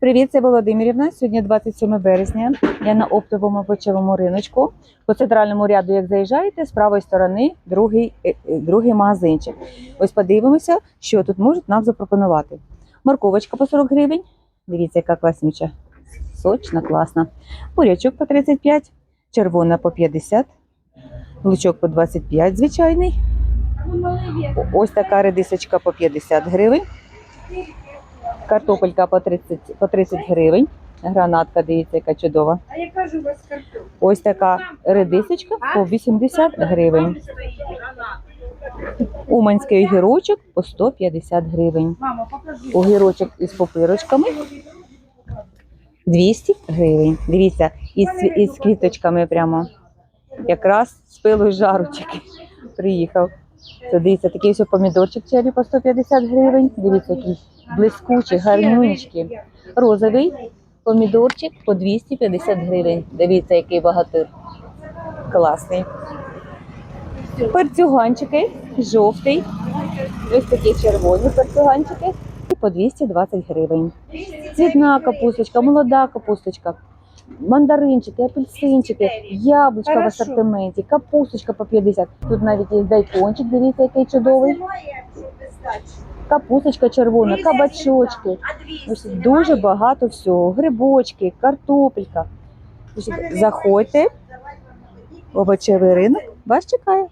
Привіт, це Володимирівна. Сьогодні 27 березня. Я на оптовому почевому риночку. По центральному ряду, як заїжджаєте, з правої сторони другий, е, е, другий магазинчик. Ось подивимося, що тут можуть нам запропонувати. Морковочка по 40 гривень. Дивіться, яка класнюча. Сочна, класна. Бурячок по 35, червона по 50, лучок по 25 звичайний. Ось така редисочка по 50 гривень. Картопелька по 30, по 30 гривень. Гранатка, дивіться, яка чудова. А я кажу, без картоплі. Ось така редисочка по 80 гривень. Уманський огірочок по 150 гривень. Покажи. Огірочок із попирочками 200 гривень. Дивіться, із, із квіточками прямо. Якраз з пилу тільки приїхав. Це дивіться, такий ось помідорчик чері по 150 гривень. Дивіться, який блискучий, гарнючий. Розовий помідорчик по 250 гривень. Дивіться, який багатир. Класний. Перцюганчики, жовтий. Ось такі червоні перцюганчики. І по 220 гривень. Цвітна капусточка, молода капусточка, мандаринчики, апельсинчики, яблучка в асортименті, капусточка по 50. Тут навіть є дайкончик, дивіться, який чудовий. Капусточка червона, кабачочки. Ось дуже багато всього. Грибочки, картопелька. Заходьте. Овочевий ринок вас чекає.